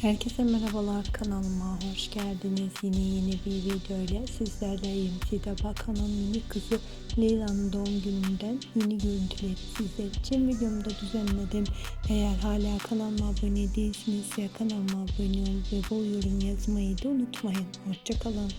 Herkese merhabalar kanalıma hoş geldiniz. Yine yeni bir video ile sizlerleyim. Sidaba Bakan'ın mini kızı Leyla'nın doğum gününden yeni görüntüleri sizler için videomda düzenledim. Eğer hala kanalıma abone değilsiniz ya kanalıma abone ol ve bol yorum yazmayı da unutmayın. Hoşçakalın.